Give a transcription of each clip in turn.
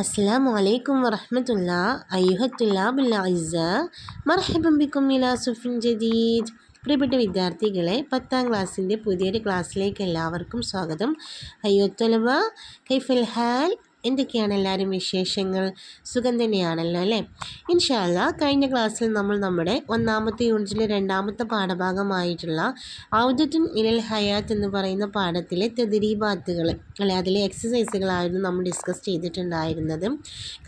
السلام عليكم ورحمة الله أيها الطلاب الأعزاء مرحبا بكم إلى صف جديد പ്രിയപ്പെട്ട വിദ്യാർത്ഥികളെ പത്താം ക്ലാസ്സിൻ്റെ പുതിയൊരു ക്ലാസ്സിലേക്ക് എല്ലാവർക്കും സ്വാഗതം അയ്യോ തൊലവ കൈഫൽ ഹാൽ എന്തൊക്കെയാണ് എല്ലാവരും വിശേഷങ്ങൾ? സുഖം തന്നെയാണല്ലോ അല്ലേ? ഇൻഷാല്ല കഴിഞ്ഞ ക്ലാസ്സിൽ നമ്മൾ നമ്മുടെ ഒന്നാമത്തെ യൂണിറ്റിലെ രണ്ടാമത്തെ പാഠഭാഗമായിട്ടുള്ള ഔദത്തുൻ ഇലൽ ഹയാത്ത് എന്ന് പറയുന്ന പാഠത്തിലെ തെതിരീബാത്തുകൾ അല്ലെ അതിലെ എക്സസൈസുകളായിരുന്നു നമ്മൾ ഡിസ്കസ് ചെയ്തിട്ടുണ്ടായിരുന്നത്.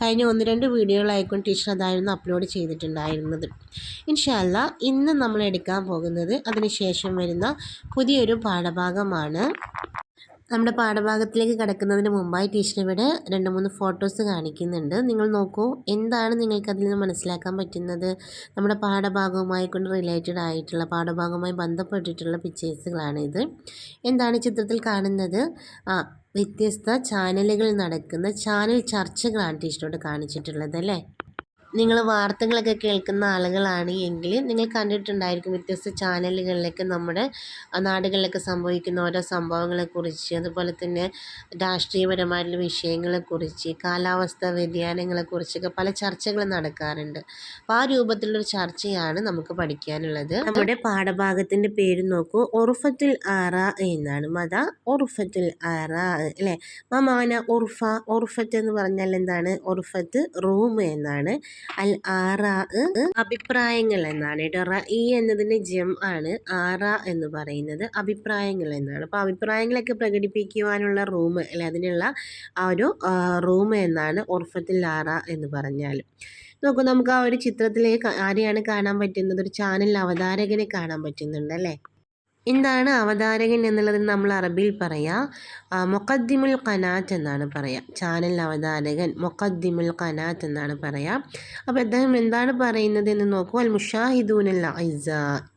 കഴിഞ്ഞ ഒന്ന് രണ്ട് വീഡിയോകളായിക്കൊണ്ട് ടീച്ചർ അതായിരുന്നു അപ്ലോഡ് ചെയ്തിട്ടുണ്ടായിരുന്നത്. ഇൻഷാല്ല ഇന്ന് നമ്മൾ എടുക്കാൻ പോകുന്നത് അതിനുശേഷം വരുന്ന പുതിയൊരു പാഠഭാഗമാണ് നമ്മുടെ പാഠഭാഗത്തിലേക്ക് കിടക്കുന്നതിന് മുമ്പായി ടീച്ചർ ഇവിടെ രണ്ട് മൂന്ന് ഫോട്ടോസ് കാണിക്കുന്നുണ്ട്. നിങ്ങൾ നോക്കൂ എന്താണ് നിങ്ങൾക്ക് അതിൽ നിന്ന് മനസ്സിലാക്കാൻ പറ്റുന്നത്? നമ്മുടെ പാഠഭാഗവുമായി കൊണ്ട് റിലേറ്റഡ് ആയിട്ടുള്ള പാഠഭാഗവുമായി ബന്ധപ്പെട്ടിട്ടുള്ള പിക്ചേഴ്സുകളാണ് ഇത്. എന്താണ് ചിത്രത്തിൽ കാണുന്നത്? ആ വ്യത്യസ്ത ചാനലുകൾ നടക്കുന്ന ചാനൽ ചർച്ചകളാണ് ടീച്ചറോട് കാണിച്ചിട്ടുള്ളത് അല്ലേ? നിങ്ങൾ വാർത്തകളൊക്കെ കേൾക്കുന്ന ആളുകളാണ് എങ്കിൽ നിങ്ങൾ കണ്ടിട്ടുണ്ടായിരിക്കും വ്യത്യസ്ത ചാനലുകളിലൊക്കെ നമ്മുടെ നാടുകളിലൊക്കെ സംഭവിക്കുന്ന ഓരോ സംഭവങ്ങളെക്കുറിച്ച് അതുപോലെ തന്നെ രാഷ്ട്രീയപരമായിട്ടുള്ള വിഷയങ്ങളെക്കുറിച്ച് കാലാവസ്ഥാ വ്യതിയാനങ്ങളെക്കുറിച്ചൊക്കെ പല ചർച്ചകളും നടക്കാറുണ്ട്. അപ്പോൾ ആ രൂപത്തിലുള്ളൊരു ചർച്ചയാണ് നമുക്ക് പഠിക്കാനുള്ളത്. നമ്മുടെ പാഠഭാഗത്തിന്റെ പേര് നോക്കൂ. ഒറുഫത്തുൽ ആറ എന്നാണ്. മത ഒറുഫത്തുൽ ആറ അല്ലേ? മമാന ഉർഫ ഉർഫത്ത് എന്ന് പറഞ്ഞാൽ എന്താണ്? ഉർഫത്ത് റൂം എന്നാണ്. അൽ ആറാ അഭിപ്രായങ്ങൾ എന്നാണ്. കേട്ടോ റഈ എന്നതിന്റെ ജം ആണ് ആറ എന്ന് പറയുന്നത് അഭിപ്രായങ്ങൾ എന്നാണ്. അപ്പോൾ അഭിപ്രായങ്ങളൊക്കെ പ്രകടിപ്പിക്കുവാനുള്ള റൂം അല്ലെ അതിനുള്ള ആ ഒരു റൂം എന്നാണ് ഓർഫത്തിൽ ആറ എന്ന് പറഞ്ഞാൽ നോക്കൂ നമുക്ക് ആ ഒരു ചിത്രത്തിലേക്ക് ആരെയാണ് കാണാൻ പറ്റുന്നത്? ഒരു ചാനൽ അവതാരകനെ കാണാൻ പറ്റുന്നുണ്ട് അല്ലേ? എന്താണ് അവതാരകൻ എന്നുള്ളത് നമ്മൾ അറബിയിൽ പറയാ. മൊക്കദ്ദിമുൽ ഖനാത്ത് എന്നാണ് പറയാം. ചാനൽ അവതാരകൻ മൊക്കദ്ദിമുൽ ഖനാത്ത് എന്നാണ് പറയാം. അപ്പോൾ അദ്ദേഹം എന്താണ് പറയുന്നത് എന്ന് നോക്കൂ. അൽ മുഷാഹിദൂൻ അൽ ഐസ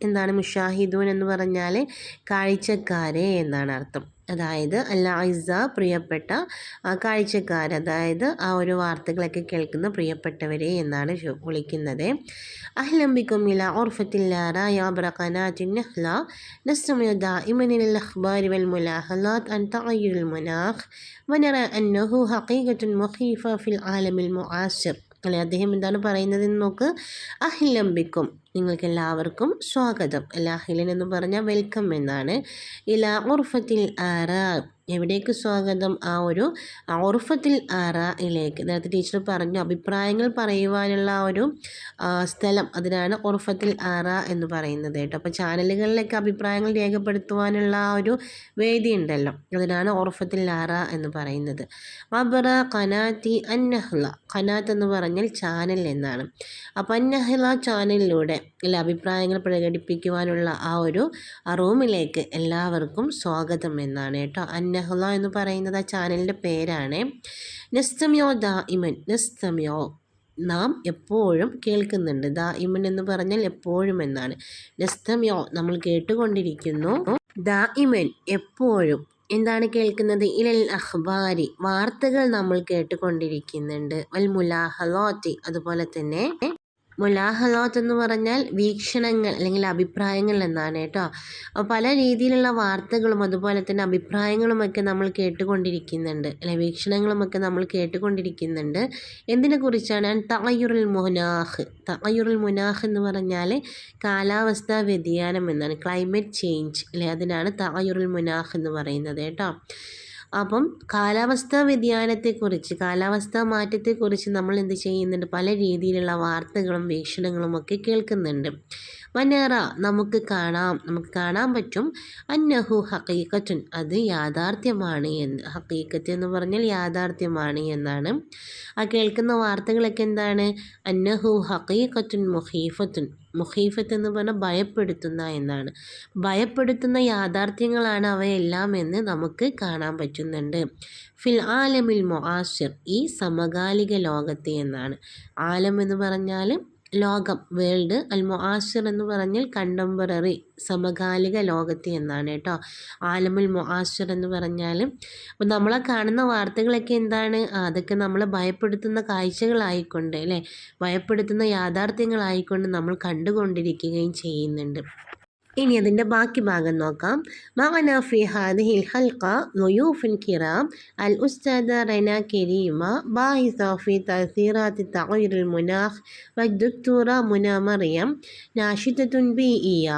എന്താണ് മുഷാഹിദൂൻ എന്ന് പറഞ്ഞാൽ കാഴ്ചക്കാരെ എന്നാണ് അർത്ഥം. അതായത് അല്ല ഐസ പ്രിയപ്പെട്ട കാഴ്ചക്കാർ അതായത് ആ ഒരു വാർത്തകളൊക്കെ കേൾക്കുന്ന പ്രിയപ്പെട്ടവരെ എന്നാണ് വിളിക്കുന്നത് അഹ്ലംബിക്കും ഇല ഓർഫത്തില്ലാറ യാബ്ര ഖനാത്തിൻ നഹ്ല نستمع دائما إلى الأخبار والملاحظات عن تغير المناخ ونرى أنه حقيقة مخيفة في العالم المعاصر അല്ലെ അദ്ദേഹം എന്താണ് പറയുന്നതെന്ന് നോക്ക്. അഹിലംബിക്കും. നിങ്ങൾക്ക് എല്ലാവർക്കും സ്വാഗതം. അല്ല അഹിലൻ എന്ന് പറഞ്ഞാൽ വെൽക്കം എന്നാണ്. ഇല ഉർഫത്തിൽ ആറ എവിടേക്ക് സ്വാഗതം? ആ ഒരു ഉറുഫത്തിൽ ആറയിലേക്ക് നേരത്തെ ടീച്ചർ പറഞ്ഞു അഭിപ്രായങ്ങൾ പറയുവാനുള്ള ഒരു സ്ഥലം അതിനാണ് ഉറുഫത്തിൽ ആറ എന്ന് പറയുന്നത് കേട്ടോ. അപ്പോൾ ചാനലുകളിലേക്ക് അഭിപ്രായങ്ങൾ രേഖപ്പെടുത്തുവാനുള്ള ആ ഒരു വേദി ഉണ്ടല്ലോ. അതിനാണ് ഉറുഫത്തിൽ ആറ എന്ന് പറയുന്നത്. വബറ കനാത്തി അന്നഹ്ല. കനാത്ത് എന്ന് പറഞ്ഞാൽ ചാനൽ എന്നാണ്. അപ്പോൾ അന്നഹ്ല ചാനലിലൂടെ അല്ല അഭിപ്രായങ്ങൾ പ്രകടിപ്പിക്കുവാനുള്ള ആ ഒരു റൂമിലേക്ക് എല്ലാവർക്കും സ്വാഗതം എന്നാണ് കേട്ടോ. അന്ന നഹ്ല എന്ന് പറയുന്നത് ആ ചാനലിന്റെ പേരാണ്. നെസ്തമ്യോ ദാ ഇമൻ. നെസ്തമ്യോ. നാം എപ്പോഴും കേൾക്കുന്നുണ്ട്. ദാ ഇമൻ എന്ന് പറഞ്ഞാൽ എപ്പോഴും എന്നാണ്. നെസ്തമ്യോ നമ്മൾ കേട്ടുകൊണ്ടിരിക്കുന്നു. ദാ ഇമൻ എപ്പോഴും. എന്താണ് കേൾക്കുന്നത്? ഇലൽ അഖ്ബാരി വാർത്തകൾ നമ്മൾ കേട്ടുകൊണ്ടിരിക്കുന്നുണ്ട്. വൽ മുലാഹലോത്തി അതുപോലെ തന്നെ മുലാഹലാത്ത് എന്ന് പറഞ്ഞാൽ വീക്ഷണങ്ങൾ അല്ലെങ്കിൽ അഭിപ്രായങ്ങൾ എന്നാണ് കേട്ടോ. അപ്പോൾ പല രീതിയിലുള്ള വാർത്തകളും അതുപോലെ തന്നെ അഭിപ്രായങ്ങളുമൊക്കെ നമ്മൾ കേട്ടുകൊണ്ടിരിക്കുന്നുണ്ട്. അല്ലെ വീക്ഷണങ്ങളുമൊക്കെ നമ്മൾ കേട്ടുകൊണ്ടിരിക്കുന്നുണ്ട്. എന്തിനെ കുറിച്ചാണ്? തകയുറുൽ മുനാഹ്. തകയുറുൽ മുനാഹ് എന്ന് പറഞ്ഞാൽ കാലാവസ്ഥാ വ്യതിയാനം എന്നാണ്. Climate change. അല്ലെ അതിനാണ് തകയുറുൽ മുനാഹ് എന്ന് പറയുന്നത് കേട്ടോ. അപ്പം കാലാവസ്ഥാ വ്യതിയാനത്തെക്കുറിച്ച് കാലാവസ്ഥാ മാറ്റത്തെക്കുറിച്ച് നമ്മൾ എന്ത് ചെയ്യുന്നുണ്ട്? പല രീതിയിലുള്ള വാർത്തകളും വീക്ഷണങ്ങളും ഒക്കെ കേൾക്കുന്നുണ്ട്. വനറ നമുക്ക് കാണാം. നമുക്ക് കാണാൻ പറ്റും. അന്നഹു ഹക്കീക്കത്തുൻ അത് യാഥാർത്ഥ്യമാണ് എന്ന് ഹക്കീക്കത്ത് എന്ന് പറഞ്ഞാൽ യാഥാർത്ഥ്യമാണ് എന്നാണ്. ആ കേൾക്കുന്ന വാർത്തകളൊക്കെ എന്താണ്? അന്നഹു ഹക്കീക്കത്തുൻ മുഹീഫത്തുൻ മുഹീഫത്ത് എന്ന് പറഞ്ഞാൽ ഭയപ്പെടുത്തുന്ന എന്നാണ്. ഭയപ്പെടുത്തുന്ന യാഥാർത്ഥ്യങ്ങളാണ് അവയെല്ലാം എന്ന് നമുക്ക് കാണാൻ പറ്റുന്നുണ്ട്. ഫിൽ ആലമിൽ മൊആസിർ ഈ സമകാലിക ലോകത്തെ എന്നാണ്. ആലം എന്ന് പറഞ്ഞാൽ ലോകം വേൾഡ് അൽ മൊആസിർ എന്ന് പറഞ്ഞാൽ കണ്ടംപററി സമകാലിക ലോകത്തെ എന്നാണ് കേട്ടോ. ആലമുൽ മൊആസിർ എന്ന് പറഞ്ഞാൽ അപ്പോൾ നമ്മളെ കാണുന്ന വാർത്തകളൊക്കെ എന്താണ്? അതൊക്കെ നമ്മളെ ഭയപ്പെടുത്തുന്ന കാഴ്ചകളായിക്കൊണ്ട് അല്ലേ? ഭയപ്പെടുത്തുന്ന യാഥാർത്ഥ്യങ്ങളായിക്കൊണ്ട് നമ്മൾ കണ്ടുകൊണ്ടിരിക്കുകയും ചെയ്യുന്നുണ്ട്. ഇനി അതിന്റെ ബാക്കി ഭാഗം നോക്കാം. മകന ഫി ഹാദിഹിൽ ഹൽക്ക നൊയൂഫിൻ കിറാം അൽ ഉസ്താദ റെന കരീമ ബാഹിസ ഫി തസീറാത്തി തകയുരുൽ മുനാഹ് വദ്ദുക്തൂറ മുന മറിയം നാഷിദത്തുൻ ബി ഇയ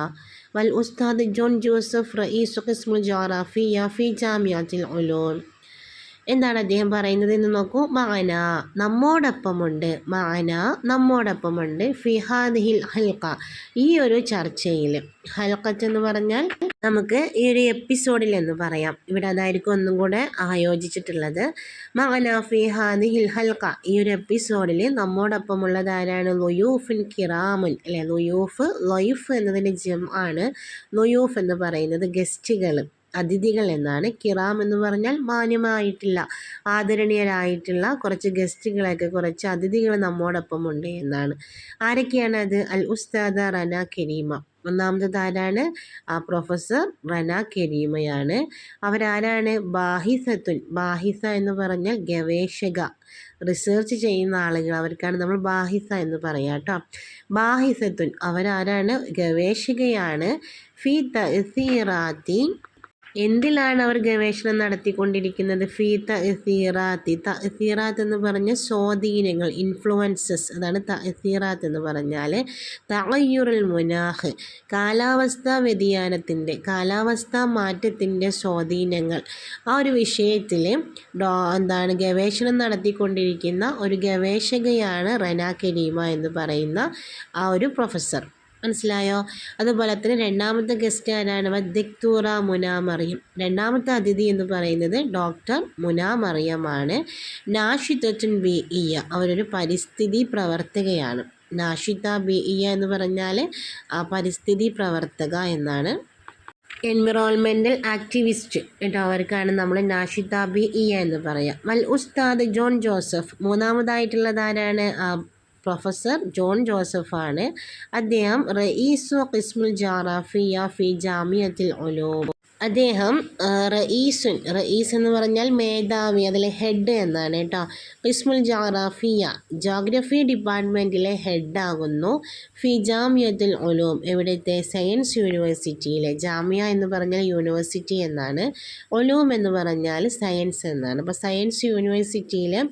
വൽ ഉസ്താദ് ജോൺ ജോസഫ് റഈസ് ഖിസ്മുൽ ജോറാഫിയ ഫി ജാമിയാത്തിൽ ഉലൂം. എന്താണ് അദ്ദേഹം പറയുന്നത് എന്ന് നോക്കൂ. മാന നമ്മോടൊപ്പമുണ്ട്. മാന നമ്മോടൊപ്പമുണ്ട്. ഫിഹാദിഹിൽ ഹൽക്ക ഈ ഒരു ചർച്ചയിൽ ഹൽക്കത്ത് എന്ന് പറഞ്ഞാൽ നമുക്ക് ഈ ഒരു എപ്പിസോഡിൽ എന്ന് പറയാം. ഇവിടെ അതായിരിക്കും ഒന്നും കൂടെ ആയോജിച്ചിട്ടുള്ളത്. മകന ഫിഹാദി ഹിൽ ഹൽക്ക ഈ ഒരു എപ്പിസോഡിൽ നമ്മോടൊപ്പമുള്ളത് ആരാണ്? ലൊയൂഫിൻ കിറാമുൻ. അല്ലെ ലൊയൂഫ് ലൊയ്ഫ് എന്നതിന്റെ ജം ആണ്. ലൊയൂഫ് എന്ന് പറയുന്നത് ഗസ്റ്റുകൾ. അതിഥികൾ എന്നാണ്. കിറാം എന്ന് പറഞ്ഞാൽ മാന്യമായിട്ടില്ല ആദരണീയരായിട്ടുള്ള കുറച്ച് ഗസ്റ്റുകളൊക്കെ കുറച്ച് അതിഥികൾ നമ്മോടൊപ്പം ഉണ്ട് എന്നാണ്. ആരൊക്കെയാണ് അത്? അൽ ഉസ്താദ റന കരീമ. ഒന്നാമത്തെ ആരാണ്? ആ പ്രൊഫസർ റന കരീമയാണ്. അവരാരാണ്? ബാഹിസത്തുൽ ബാഹിസ എന്ന് പറഞ്ഞാൽ ഗവേഷക. റിസർച്ച് ചെയ്യുന്ന ആളുകൾ. അവർക്കാണ് നമ്മൾ ബാഹിസ എന്ന് പറയാം കേട്ടോ ബാഹിസത്തുൽ അവരാരാണ്? ഗവേഷകയാണ്. ഫി തസീറാത്തി എന്തിലാണ് അവർ ഗവേഷണം നടത്തിക്കൊണ്ടിരിക്കുന്നത്? ഫീ തഹസീറാത്തി തഹസീറാത്ത് എന്ന് പറഞ്ഞ സ്വാധീനങ്ങൾ ഇൻഫ്ലുവൻസസ് അതാണ് തഹസീറാത്ത് എന്ന് പറഞ്ഞാൽ തയ്യുറൽ മുനാഹ് കാലാവസ്ഥാ വ്യതിയാനത്തിന്റെ കാലാവസ്ഥാ മാറ്റത്തിന്റെ സ്വാധീനങ്ങൾ. ആ ഒരു വിഷയത്തിൽ എന്താണ് ഗവേഷണം നടത്തിക്കൊണ്ടിരിക്കുന്ന ഒരു ഗവേഷകയാണ് റന കരീമ എന്ന് പറയുന്ന ആ ഒരു പ്രൊഫസർ. മനസ്സിലായോ? അതുപോലെ തന്നെ രണ്ടാമത്തെ ഗസ്റ്റ് ആരാണ്? വദ്ദിക്തൂറ മുനാമറിയം. രണ്ടാമത്തെ അതിഥി എന്ന് പറയുന്നത് ഡോക്ടർ മുനാമറിയമാണ്. നാഷിത്തുൻ ബി ഇയ അവരൊരു പരിസ്ഥിതി പ്രവർത്തകയാണ്. നാഷിത ബി ഇയ എന്ന് പറഞ്ഞാൽ പരിസ്ഥിതി പ്രവർത്തക എന്നാണ്. എൻവിറോൺമെന്റൽ ആക്ടിവിസ്റ്റ് കേട്ടോ അവർക്കാണ് നമ്മൾ നാഷിത ബി ഇയ എന്ന് പറയാം. വൽ ഉസ്താദ് ജോൺ ജോസഫ്. മൂന്നാമതായിട്ടുള്ളത് ആരാണ്? പ്രൊഫസർ ജോൺ ജോസഫാണ്. അദ്ദേഹം റയീസു ഖിസ്മുൽ ജാറാഫിയ ഫി ജാമിയത്തിൽ ഒലൂം അദ്ദേഹം റഈസുൻ റഈസ് എന്ന് പറഞ്ഞാൽ മേധാവി അതിലെ ഹെഡ് എന്നാണ് കേട്ടോ. ഇസ്മുൽ ജാറാഫിയ ജോഗ്രഫി ഡിപ്പാർട്ട്മെന്റിലെ ഹെഡാകുന്നു ഫി ജാമിയത്തുൽ ഒലൂം എവിടുത്തെ സയൻസ് യൂണിവേഴ്സിറ്റിയിലെ ജാമിയ എന്ന് പറഞ്ഞാൽ യൂണിവേഴ്സിറ്റി എന്നാണ്. ഒലൂം എന്ന് പറഞ്ഞാൽ സയൻസ് എന്നാണ്. അപ്പോൾ സയൻസ് യൂണിവേഴ്സിറ്റിയിലെ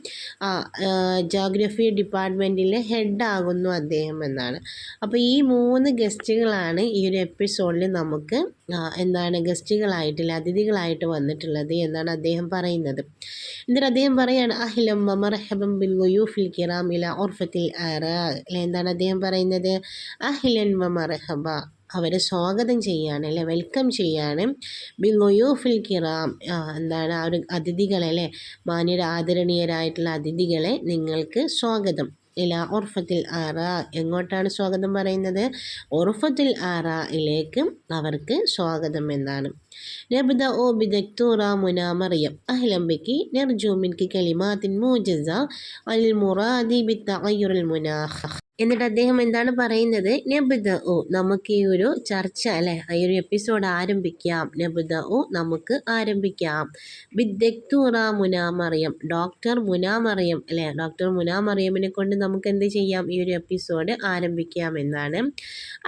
ജോഗ്രഫി ഡിപ്പാർട്ട്മെന്റിലെ ഹെഡാകുന്നു അദ്ദേഹം എന്നാണ്. അപ്പോൾ ഈ മൂന്ന് ഗസ്റ്റുകളാണ് ഈ ഒരു എപ്പിസോഡിൽ നമുക്ക് എന്താണ് ഗസ്റ്റുകളായിട്ടില്ല അതിഥികളായിട്ട് വന്നിട്ടുള്ളത് എന്നാണ് അദ്ദേഹം പറയുന്നത്. എന്നിട്ട് അദ്ദേഹം പറയാണ് അഹിലം മറഹബം ബിൽ വയൂഫിൽ കിറാം ഇല ഓർഫത്തിൽ എന്താണ് അദ്ദേഹം പറയുന്നത്? അഹിലൻ മറഹബ അവരെ സ്വാഗതം ചെയ്യാണ് അല്ലെ? വെൽക്കം ചെയ്യാണ്. വയൂഫിൽ കിറാം എന്താണ് ആ ഒരു അതിഥികളെ അല്ലെ? മാന്യര ആദരണീയരായിട്ടുള്ള അതിഥികളെ നിങ്ങൾക്ക് സ്വാഗതം. ഇല ഉർഫത്തിൽ ആറ എങ്ങോട്ടാണ് സ്വാഗതം പറയുന്നത്? ഉർഫത്തിൽ ആറയിലേക്ക് അവർക്ക് സ്വാഗതം എന്നാണ്. നബ്ദ منى مريم. أهلا بك. نرجو منك كلمات അൽ عن المراد بالتغير المناخ. എന്നിട്ട് അദ്ദേഹം എന്താണ് പറയുന്നത്? നബുദ ഒ നമുക്ക് ഈ ഒരു ചർച്ച അല്ലെ? ഈ ഒരു എപ്പിസോഡ് ആരംഭിക്കാം. നബുദ ഒ നമുക്ക് ആരംഭിക്കാം. വിദഗ്ധൂറ മുനാമറിയം ഡോക്ടർ മുനാമറിയം അല്ലെ? ഡോക്ടർ മുനാമറിയമിനെ കൊണ്ട് നമുക്ക് എന്ത് ചെയ്യാം? ഈ ഒരു എപ്പിസോഡ് ആരംഭിക്കാം എന്നാണ്.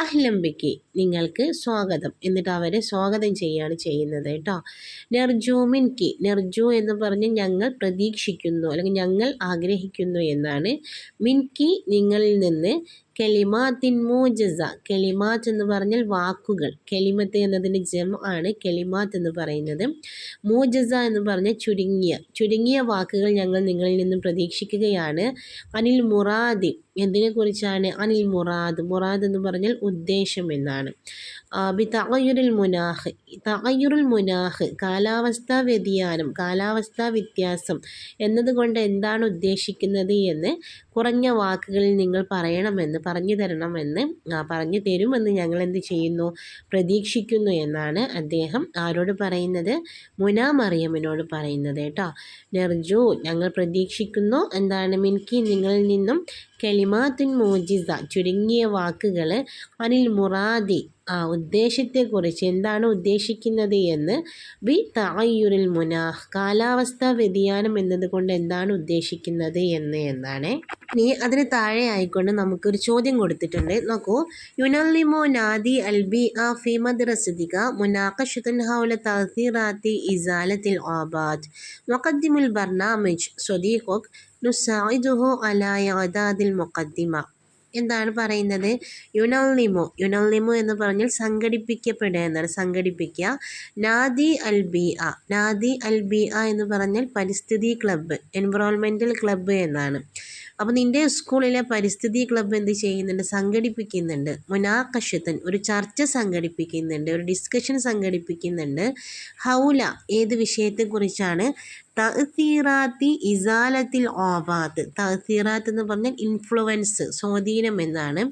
അഹ്ലംബിക്ക് നിങ്ങൾക്ക് സ്വാഗതം. എന്നിട്ട് അവരെ സ്വാഗതം ചെയ്യാണ് ചെയ്യുന്നത് കേട്ടോ. നെർജൂമിൻകി നെർജു എന്ന് പറഞ്ഞ് ഞങ്ങൾ പ്രതീക്ഷിക്കുന്നു അല്ലെങ്കിൽ ഞങ്ങൾ ആഗ്രഹിക്കുന്നു എന്നാണ്. മിൻകി നിങ്ങളിൽ നിന്ന് കെലിമാത്തിൻ മൂജസ കെലിമാത്ത് എന്ന് പറഞ്ഞാൽ വാക്കുകൾ. കെലിമത്ത് എന്നതിന്റെ ജം ആണ് കെലിമാത്ത് എന്ന് പറയുന്നത്. മൂജസ എന്ന് പറഞ്ഞാൽ ചുരുങ്ങിയ ചുരുങ്ങിയ വാക്കുകൾ ഞങ്ങൾ നിങ്ങളിൽ നിന്നും പ്രതീക്ഷിക്കുകയാണ്. അനിൽ മുറാദി എന്തിനെക്കുറിച്ചാണ് അനിൽ മുറാദ്. മുറാദ് എന്ന് പറഞ്ഞാൽ ഉദ്ദേശം എന്നാണ്. ബി തകയുരുൽ മുനാഹ്. തകയുരുൽ മുനാഹ് കാലാവസ്ഥാ വ്യതിയാനം കാലാവസ്ഥാ വ്യത്യാസം എന്നതുകൊണ്ട് എന്താണ് ഉദ്ദേശിക്കുന്നത് എന്ന് കുറഞ്ഞ വാക്കുകളിൽ നിങ്ങൾ പറയണമെന്ന് പറഞ്ഞു തരണമെന്ന് പറഞ്ഞു തരുമെന്ന് ഞങ്ങൾ എന്ത് ചെയ്യുന്നു? പ്രതീക്ഷിക്കുന്നു എന്നാണ് അദ്ദേഹം ആരോട് പറയുന്നത്? മുനാ മറിയമ്മിനോട് പറയുന്നത് കേട്ടോ. നെർജു ഞങ്ങൾ പ്രതീക്ഷിക്കുന്നു. എന്താണ് മിൻകി? നിങ്ങളിൽ നിന്നും കെളിമാത്തിൻ മോജിസ ചുരുങ്ങിയ വാക്കുകൾ അനിൽ മുറാദി ഉദ്ദേശത്തെക്കുറിച്ച് എന്താണ് ഉദ്ദേശിക്കുന്നത് എന്ന് ബി തായുരിൽ മുനാഹ് കാലാവസ്ഥാ വ്യതിയാനം എന്നതുകൊണ്ട് എന്താണ് ഉദ്ദേശിക്കുന്നത് എന്ന് എന്നാണ്. ഇനി അതിന് താഴെ ആയിക്കൊണ്ട് നമുക്കൊരു ചോദ്യം കൊടുത്തിട്ടുണ്ട്. നോക്കൂ. യുനല്ലിമോ നാദി അൽബി ആ ഫിമദ് റസിദിക മുനാഖഷത്തുൻ ഹൗല തഹീറാത്തി ഇസാലത്തിൽ ആബാദ്. മുഖദ്ദിമുൽ ബർണാമിജ് സ്വദീഖുക് നുസായിദുഹു അലാ ഇഅദാദിൽ മുഖദ്ദിമ. എന്താണ് പറയുന്നത്? യുനൽനിമു യുനൽനിമു എന്ന് പറഞ്ഞാൽ സംഘടിപ്പിക്കപ്പെടുക എന്നാണ്. സംഘടിപ്പിക്കുക നാദി അൽ ബി അ. നാദി അൽ ബി അ എന്ന് പറഞ്ഞാൽ പരിസ്ഥിതി ക്ലബ്ബ് എൻവറോൺമെന്റൽ ക്ലബ്ബ് എന്നാണ്. അപ്പോൾ നിന്റെ സ്കൂളിലെ പരിസ്ഥിതി ക്ലബ്ബ് എന്ത് ചെയ്യുന്നുണ്ട്? സംഘടിപ്പിക്കുന്നുണ്ട്. മുനാകഷത്തൻ ഒരു ചർച്ച സംഘടിപ്പിക്കുന്നുണ്ട് ഒരു ഡിസ്കഷൻ സംഘടിപ്പിക്കുന്നുണ്ട്. ഹൗല ഏത് വിഷയത്തെക്കുറിച്ചാണ്? തഹ്തീറാത്തി ഇസാലത്തിൽ ഓബാത്ത് തഹ്സീറാത്ത് എന്ന് പറഞ്ഞാൽ ഇൻഫ്ലുവൻസ് സ്വാധീനം എന്നാണ്.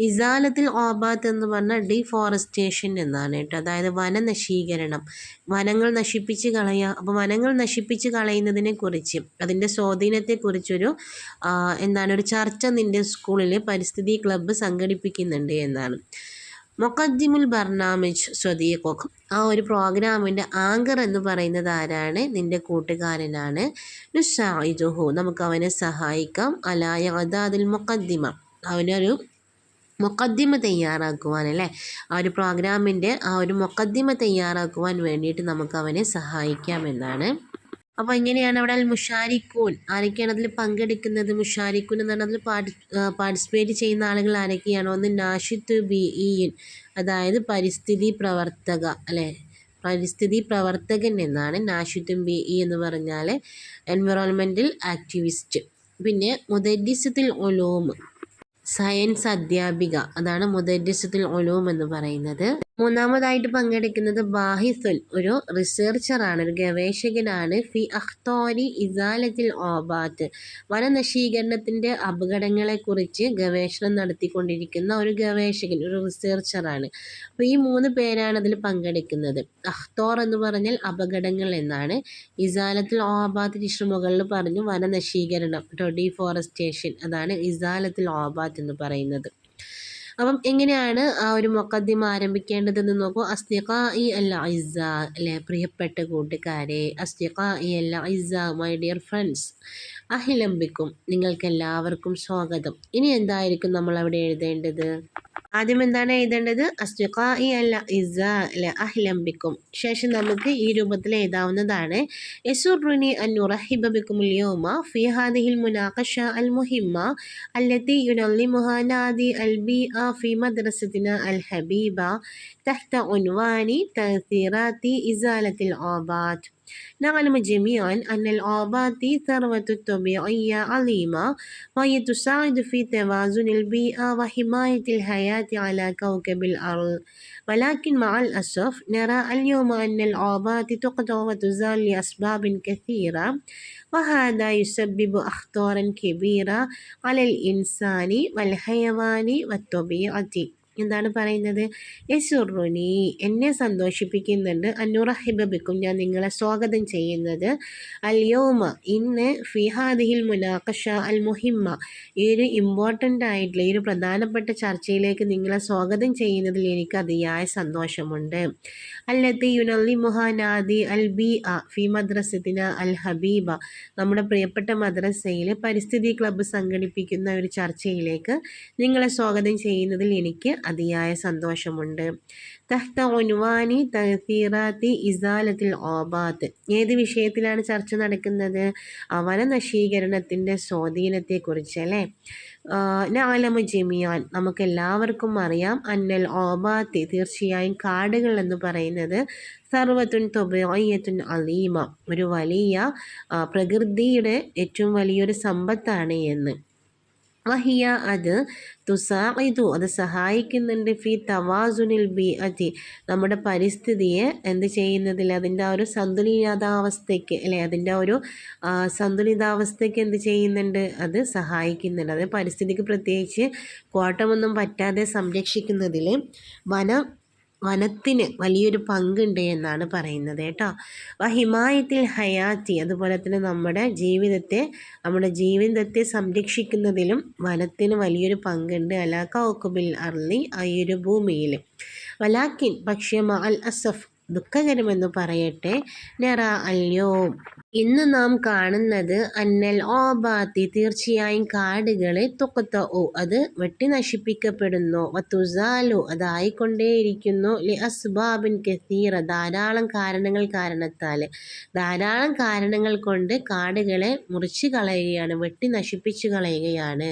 ഇസാലത്തിൽ ഓബാത്ത് എന്ന് പറഞ്ഞാൽ ഡിഫോറസ്റ്റേഷൻ എന്നാണ് കേട്ടോ. അതായത് വനനശീകരണം വനങ്ങൾ നശിപ്പിച്ച് കളയുക അപ്പോൾ വനങ്ങൾ നശിപ്പിച്ച് കളയുന്നതിനെ കുറിച്ച് അതിന്റെ സ്വാധീനത്തെക്കുറിച്ചൊരു എന്താണ് ഒരു ചർച്ച നിന്റെ സ്കൂളിൽ പരിസ്ഥിതി ക്ലബ്ബ് സംഘടിപ്പിക്കുന്നുണ്ട് എന്നാണ്. മൊക്കദ്ദിമുൽ ബർനാമിജ് സ്വദീഖുഖ് ആ ഒരു പ്രോഗ്രാമിന്റെ ആങ്കർ എന്ന് പറയുന്നത് ആരാണ്? നിന്റെ കൂട്ടുകാരനാണ്. നുസായിജുഹു നമുക്ക് അവനെ സഹായിക്കാം. അലായ അതാദിൽ മൊക്കദ്ദിമ അവനൊരു മൊക്കദ്ദിമ തയ്യാറാക്കുവാൻ അല്ലേ ആ ഒരു പ്രോഗ്രാമിന്റെ ആ ഒരു മൊക്കദ്ദിമ തയ്യാറാക്കുവാൻ വേണ്ടിയിട്ട് നമുക്ക് അവനെ സഹായിക്കാമെന്നാണ് അപ്പോൾ ഇങ്ങനെയാണ് അവിടെ അൽ മുഷാരിക്കൂൻ ആരൊക്കെയാണ് അതിൽ പങ്കെടുക്കുന്നത്? മുഷാരിക്കൂൻ എന്ന് പറഞ്ഞാൽ അതിൽ പാർട്ടി പാർട്ടിസിപ്പേറ്റ് ചെയ്യുന്ന ആളുകൾ ആരൊക്കെയാണ്? ഒന്ന് നാഷിത്ത് ബി ഇൻ അതായത് പരിസ്ഥിതി പ്രവർത്തക അല്ലേ? പരിസ്ഥിതി പ്രവർത്തകൻ എന്നാണ് നാഷിത്തും ബി ഇ എന്ന് പറഞ്ഞാൽ എൻവിറോൺമെന്റൽ ആക്ടിവിസ്റ്റ് പിന്നെ മുദരിസത്തിൽ ഒലോം സയൻസ് അധ്യാപിക അതാണ് മുദരിസത്തിൽ ഒലോം എന്ന് പറയുന്നത്. മൂന്നാമതായിട്ട് പങ്കെടുക്കുന്നത് ബാഹിസുൽ ഒരു റിസർച്ചറാണ് ഒരു ഗവേഷകനാണ്. ഫി അഖ്തോരി ഇസാലത്തിൽ ഓബാത്ത് വനനശീകരണത്തിന്റെ അപകടങ്ങളെക്കുറിച്ച് ഗവേഷണം നടത്തിക്കൊണ്ടിരിക്കുന്ന ഒരു ഗവേഷകൻ ഒരു റിസർച്ചറാണ്. അപ്പോൾ ഈ മൂന്ന് പേരാണ് അതിൽ പങ്കെടുക്കുന്നത്. അഖ്തോർ എന്ന് പറഞ്ഞാൽ അപകടങ്ങൾ എന്നാണ്. ഇസാലത്തിൽ ഓബാത്ത് മുകളിൽ പറഞ്ഞു വനനശീകരണം ഡീഫോറസ്റ്റേഷൻ അതാണ് ഇസാലത്തിൽ ഓബാത്ത് എന്ന് പറയുന്നത്. അപ്പം എങ്ങനെയാണ് ആ ഒരു മൊക്കദ്ദിമ ആരംഭിക്കേണ്ടതെന്ന് നോക്കൂ. അസ്തിഖ ഇ അല്ല? ഇസ അല്ലെ പ്രിയപ്പെട്ട കൂട്ടുകാരെ അസ്തിഖ ഇ അല്ല ഇസ മൈ ഡിയർ ഫ്രണ്ട്സ് അഹിലംബിക്കും. നിങ്ങൾക്കെല്ലാവർക്കും സ്വാഗതം. ഇനി എന്തായിരിക്കും നമ്മൾ അവിടെ എഴുതേണ്ടത്? ആദ്യം എന്താണ് എഴുതേണ്ടത്? അസ്തുഖായി അല്ല ഇസ അല്ല അഹിലംബിക്കും. ശേഷം നമുക്ക് ഈ രൂപത്തിൽ എഴുതാവുന്നതാണ്. യസുറുനി അനുറഹിബിക്കും യോമ ഫിഹാദിഹിൽ മുനാഖഷ അൽ മുഹിമ്മ അല്ലത്തി യുനല്ലി മുഹാനാദി അൽ ബി ആ ഫി മദ്രസത്തിന അൽ ഹബീബ തഹ്ത ഉൻവാനി തസീറാത്തി ഇസാലത്തിൽ ആബാദ്. نعلم جميعا أن الآبات ثروة طبيعية عظيمة وهي تساعد في توازن البيئة وحماية الحياة على كوكب الأرض. ولكن مع الأسف نرى اليوم أن الآبات تقطع وتزال لأسباب كثيرة وهذا يسبب أخطارا كبيرة على الإنسان والحيوان والطبيعة. എന്താണ് പറയുന്നത്? യസുറുനി എന്നെ സന്തോഷിപ്പിക്കുന്നുണ്ട്. അന്നുറഹിബിക്കും ഞാൻ നിങ്ങളെ സ്വാഗതം ചെയ്യുന്നത്. അൽയോമ ഇന്ന് ഫിഹാദിഹിൽ മുനാഖഷ അൽ മുഹിമ്മ ഈ ഒരു ഇമ്പോർട്ടന്റ് ആയിട്ടുള്ള ഈ ഒരു പ്രധാനപ്പെട്ട ചർച്ചയിലേക്ക് നിങ്ങളെ സ്വാഗതം ചെയ്യുന്നതിൽ എനിക്ക് അതിയായ സന്തോഷമുണ്ട്. അല്ലത്തി യുനല്ലി മുഹാനാദി അൽ ബി അ ഫി മദ്രസത്തിന അൽ ഹബീബ നമ്മുടെ പ്രിയപ്പെട്ട മദ്രസയിൽ പരിസ്ഥിതി ക്ലബ്ബ് സംഘടിപ്പിക്കുന്ന ഒരു ചർച്ചയിലേക്ക് നിങ്ങളെ സ്വാഗതം ചെയ്യുന്നതിൽ എനിക്ക് അതിയായ സന്തോഷമുണ്ട്. തഹ്ത ഒൻവാനി തഹീറാത്തി ഇസാലത്തിൽ ഓബാത്ത്. ഏത് വിഷയത്തിലാണ് ചർച്ച നടക്കുന്നത്? അവന വനനശീകരണത്തിന്റെ സ്വാധീനത്തെക്കുറിച്ച് അല്ലേ? നാലമ ജമിയാൻ. നമുക്ക് എല്ലാവർക്കും അറിയാം അന്നൽ ഓബാത്തി തീർച്ചയായും കാടുകൾ എന്ന് പറയുന്നത് സർവത്തുൻ തൊബയ്യത്തുൻ അലീമ. ഒരു വലിയ പ്രകൃതിയുടെ ഏറ്റവും വലിയൊരു സമ്പത്താണ് എന്ന്. വഹിയ അത് തുസായിതു അത് സഹായിക്കുന്നുണ്ട്. ഫി തവാസുനിൽ ബി അതി നമ്മുടെ പരിസ്ഥിതിയെ എന്ത് ചെയ്യുന്നതിൽ അതിന്റെ ആ ഒരു സന്തുലിതാവസ്ഥയ്ക്ക് അല്ലെ അതിന്റെ ഒരു സന്തുലിതാവസ്ഥയ്ക്ക് എന്ത് ചെയ്യുന്നുണ്ട്? അത് സഹായിക്കുന്നുണ്ട്. അത് പരിസ്ഥിതിക്ക് പ്രത്യേകിച്ച് കോട്ടമൊന്നും പറ്റാതെ സംരക്ഷിക്കുന്നതിൽ വനം വനത്തിന് വലിയൊരു പങ്കുണ്ട് എന്നാണ് പറയുന്നത് കേട്ടോ. ഹിമായത്തിൽ ഹയാത്തി അതുപോലെ തന്നെ നമ്മുടെ ജീവിതത്തെ നമ്മുടെ ജീവിതത്തെ സംരക്ഷിക്കുന്നതിലും വനത്തിന് വലിയൊരു പങ്കുണ്ട്. അലാക്ക ഒക്കുബിൽ അർലി ഈ ഒരു ഭൂമിയിൽ വലാക്കിൻ പക്ഷേ അൽ അസഫ് ദുഃഖകരമെന്ന് പറയട്ടെ. നെറ അല്ലയോ? ഇന്ന് നാം കാണുന്നത് അന്നൽ ഓബാത്തി തീർച്ചയായും കാടുകളെ തുക്കത്ത ഓ അത് വെട്ടി നശിപ്പിക്കപ്പെടുന്നു. വത്തുസാലു അതായിക്കൊണ്ടേയിരിക്കുന്നു ലി അസ്ബാബിൻ കസീറ ധാരാളം കാരണങ്ങൾ കാരണത്താൽ. ധാരാളം കാരണങ്ങൾ കൊണ്ട് കാടുകളെ മുറിച്ച് കളയുകയാണ് വെട്ടി നശിപ്പിച്ചു കളയുകയാണ്.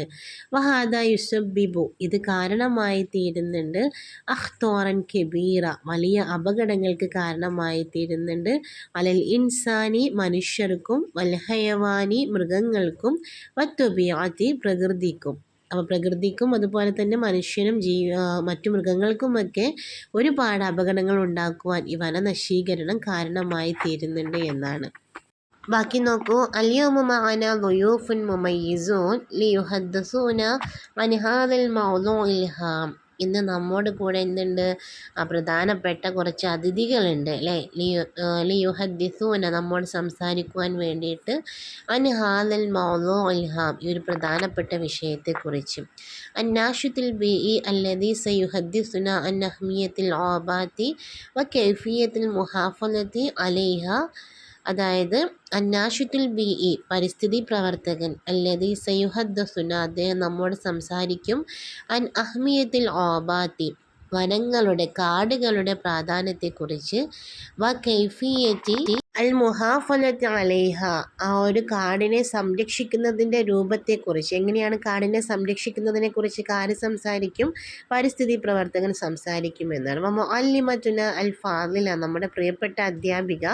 വഹാദ യുസബിബു ഇത് കാരണമായി തീരുന്നുണ്ട്. അഹ്തോറൻ കെബീറ വലിയ അപകടങ്ങൾക്ക് മരണത്തിലേക്ക് കാരണമായി തീരുന്നുണ്ട് അലൽ ഇൻസാനി മനുഷ്യർക്കും വൽഹയവാനി മൃഗങ്ങൾക്കും വത്തുബിയാത്തി പ്രകൃതിക്കും. അപ്പോൾ പ്രകൃതിക്കും അതുപോലെ തന്നെ മനുഷ്യനും ജീ മറ്റു മൃഗങ്ങൾക്കുമൊക്കെ ഒരുപാട് അപകടങ്ങൾ ഉണ്ടാക്കുവാൻ ഈ വനനശീകരണം കാരണമായി തീരുന്നുണ്ട് എന്നാണ്. ബാക്കി നോക്കൂ. അലിയോമ മാന ലുയൂഫുൻ മുമയ്യിസൂൻ ലിയുഹദ്സൂന അൻഹാദൽ മൗലോ ഇൽഹാം ഇന്ന് നമ്മോട് കൂടെ എന്തുണ്ട് ആ പ്രധാനപ്പെട്ട കുറച്ച് അതിഥികളുണ്ട് അല്ലേ? ലിയു ലിയുഹദ്ദിസൂന നമ്മോട് സംസാരിക്കുവാൻ വേണ്ടിയിട്ട് അൻഹാദൽ മൗലോ ഇൽഹാം ഈ ഒരു പ്രധാനപ്പെട്ട വിഷയത്തെക്കുറിച്ച്. അന്നാഷുത്തിൽ ബി ഇ അല്ലതി സയുഹദ്ദിസുന അൻ അഹ്മിയത്തിൽ ഓബാത്തി വ കൈഫിയത്തിൽ മുഹാഫലത്തി അലൈഹ അതായത് അന്നാഷുത്തുൽ ബി ഇ പരിസ്ഥിതി പ്രവർത്തകൻ അല്ലതി സയുഹദ്ദസുന അദ്ദേഹം നമ്മോട് സംസാരിക്കും. അൻ അഹ്മിയത്തിൽ ഓബാത്തി വനങ്ങളുടെ കാടുകളുടെ പ്രാധാന്യത്തെക്കുറിച്ച്. വ കൈഫിയറ്റി അൽ മുഹാഫലത്ത് അലൈഹ ആ ഒരു കാടിനെ സംരക്ഷിക്കുന്നതിന്റെ രൂപത്തെക്കുറിച്ച് എങ്ങനെയാണ് കാടിനെ സംരക്ഷിക്കുന്നതിനെക്കുറിച്ച് കാര് സംസാരിക്കും പരിസ്ഥിതി പ്രവർത്തകൻ സംസാരിക്കും എന്നാണ്. മൊല്ലിമറ്റുന അൽ ഫാദില നമ്മുടെ പ്രിയപ്പെട്ട അധ്യാപിക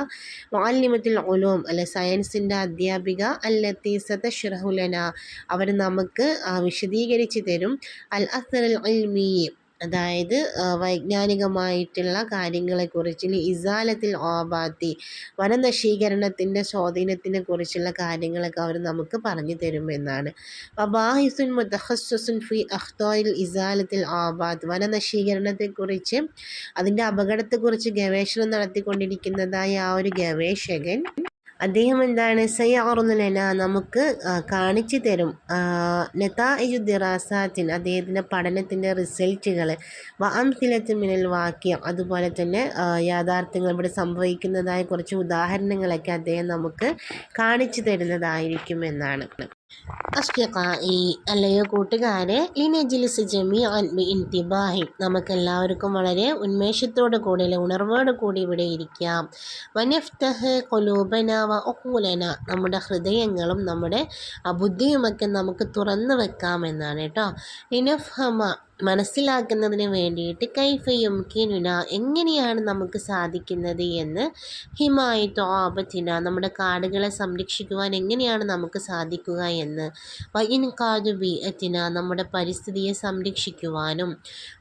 മൊല്ലിമത്തുൽ ഒലോം അല്ലെ സയൻസിന്റെ അധ്യാപിക അല്ലത്തി ഷിറഹുലന അവർ നമുക്ക് വിശദീകരിച്ച് തരും. അൽ അസർ അൽ അതായത് വൈജ്ഞാനികമായിട്ടുള്ള കാര്യങ്ങളെക്കുറിച്ച് ഇസാലത്തിൽ ഓബാത്തി വനനശീകരണത്തിന്റെ സ്വാധീനത്തിനെ കുറിച്ചുള്ള കാര്യങ്ങളൊക്കെ അവർ നമുക്ക് പറഞ്ഞു തരുമെന്നാണ് വബാഹിസുൻ മുത്തഹസുൻ ഫി അഖ്തോയിൽ ഇസാലത്തിൽ ആബാദ് വനനശീകരണത്തെക്കുറിച്ച് അതിന്റെ അപകടത്തെക്കുറിച്ച് ഗവേഷണം നടത്തിക്കൊണ്ടിരിക്കുന്നതായ ആ ഒരു ഗവേഷകൻ അദ്ദേഹം എന്താണ് സയ്യാറുന്നലന നമുക്ക് കാണിച്ചു തരും. നെതാ ദിറാസാത്തിൻ അദ്ദേഹത്തിന്റെ പഠനത്തിന്റെ റിസൾട്ടുകൾ. വംസിലത്ത് മിനൽ വാക്യം. അതുപോലെ തന്നെ യാഥാർത്ഥ്യങ്ങൾ ഇവിടെ സംഭവിക്കുന്നതായ കുറച്ച് ഉദാഹരണങ്ങളൊക്കെ അദ്ദേഹം നമുക്ക് കാണിച്ചു തരുന്നതായിരിക്കും എന്നാണ്. അസ്തിഖായി അല്ലയോ കൂട്ടുകാരെ ലിനജിലിസ് ബി ഇൻതിബാഹി നമുക്കെല്ലാവർക്കും വളരെ ഉന്മേഷത്തോടു കൂടി അല്ലെ ഉണർവോട് കൂടി ഇവിടെ ഇരിക്കാം. വനഫ്തഹ് കൊലൂബന വ ഒക്കൂലന നമ്മുടെ ഹൃദയങ്ങളും നമ്മുടെ ബുദ്ധിയുമൊക്കെ നമുക്ക് തുറന്നു വെക്കാം വെക്കാമെന്നാണ് കേട്ടോ. ലിനഫ്ഹമ മനസ്സിലാക്കുന്നതിന് വേണ്ടിയിട്ട് കൈഫയും കിനുന എങ്ങനെയാണ് നമുക്ക് സാധിക്കുന്നത് എന്ന് ഹിമായിത്തോ ആപത്തിന നമ്മുടെ കാടുകളെ സംരക്ഷിക്കുവാൻ എങ്ങനെയാണ് നമുക്ക് സാധിക്കുക എന്ന് വൈൻ കാതുബി എത്തിന നമ്മുടെ പരിസ്ഥിതിയെ സംരക്ഷിക്കുവാനും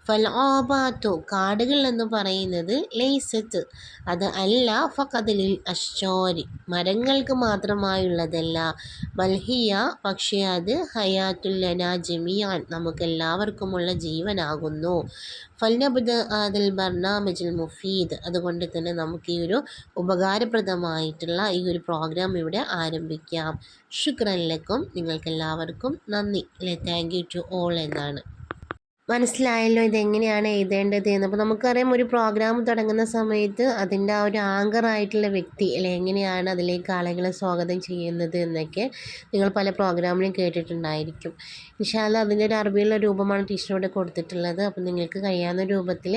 ഫലോബാത്തു കാടുകൾ എന്ന് പറയുന്നത് ലേസത്ത്. അത് അല്ല ഫക്കതിലിൽ അശ്ചോരി മരങ്ങൾക്ക് മാത്രമായുള്ളതല്ല ബൽഹിയ. പക്ഷേ അത് ഹയാത്തുല്ലന ജമിയാൻ നമുക്കെല്ലാവർക്കുമുള്ള ജീവനാകുന്നു. ഫൽനബുദ് അതിൽ ബർണാമജിൽ മുഫീദ്. അതുകൊണ്ട് തന്നെ നമുക്ക് ഈ ഒരു ഉപകാരപ്രദമായിട്ടുള്ള ഈ ഒരു പ്രോഗ്രാം ഇവിടെ ആരംഭിക്കാം. ശുക്രനിലേക്കും നിങ്ങൾക്കെല്ലാവർക്കും നന്ദി. അല്ലെ? താങ്ക് യു ടു ഓൾ എന്നാണ്. മനസ്സിലായല്ലോ ഇതെങ്ങനെയാണ് എഴുതേണ്ടത് എന്ന് അപ്പോൾ നമുക്കറിയാം ഒരു പ്രോഗ്രാം തുടങ്ങുന്ന സമയത്ത് അതിന്റെ ആ ഒരു ആങ്കറായിട്ടുള്ള വ്യക്തി അല്ലെ എങ്ങനെയാണ് അതിലേക്ക് ആളുകളെ സ്വാഗതം ചെയ്യുന്നത് എന്നൊക്കെ നിങ്ങൾ പല പ്രോഗ്രാമിലും കേട്ടിട്ടുണ്ടായിരിക്കും. ഇൻഷാല്ല അതിന്റെ ഒരു അറിവിയുള്ള രൂപമാണ് ടീച്ചറോട് കൊടുത്തിട്ടുള്ളത്. അപ്പോൾ നിങ്ങൾക്ക് കഴിയാവുന്ന രൂപത്തിൽ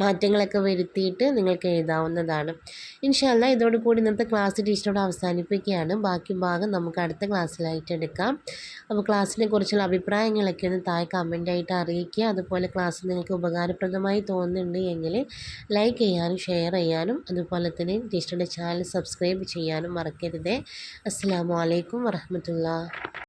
മാറ്റങ്ങളൊക്കെ വരുത്തിയിട്ട് നിങ്ങൾക്ക് എഴുതാവുന്നതാണ്. ഇൻഷല്ല ഇതോടുകൂടി ഇന്നത്തെ ക്ലാസ് ടീച്ചറോട് അവസാനിപ്പിക്കുകയാണ്. ബാക്കി ഭാഗം നമുക്ക് അടുത്ത ക്ലാസ്സിലായിട്ട് എടുക്കാം. അപ്പോൾ ക്ലാസ്സിനെ കുറിച്ചുള്ള അഭിപ്രായങ്ങളൊക്കെ ഒന്ന് താഴെ കമന്റായിട്ട് അറിയിക്കുക. അതുപോലെ ക്ലാസ് നിങ്ങൾക്ക് ഉപകാരപ്രദമായി തോന്നുന്നുണ്ട് എങ്കിൽ ലൈക്ക് ചെയ്യാനും ഷെയർ ചെയ്യാനും അതുപോലെ തന്നെ ടീച്ചറുടെ ചാനൽ സബ്സ്ക്രൈബ് ചെയ്യാനും മറക്കരുത്. അസ്സാം വലൈക്കും വറഹമത്തുള്ള.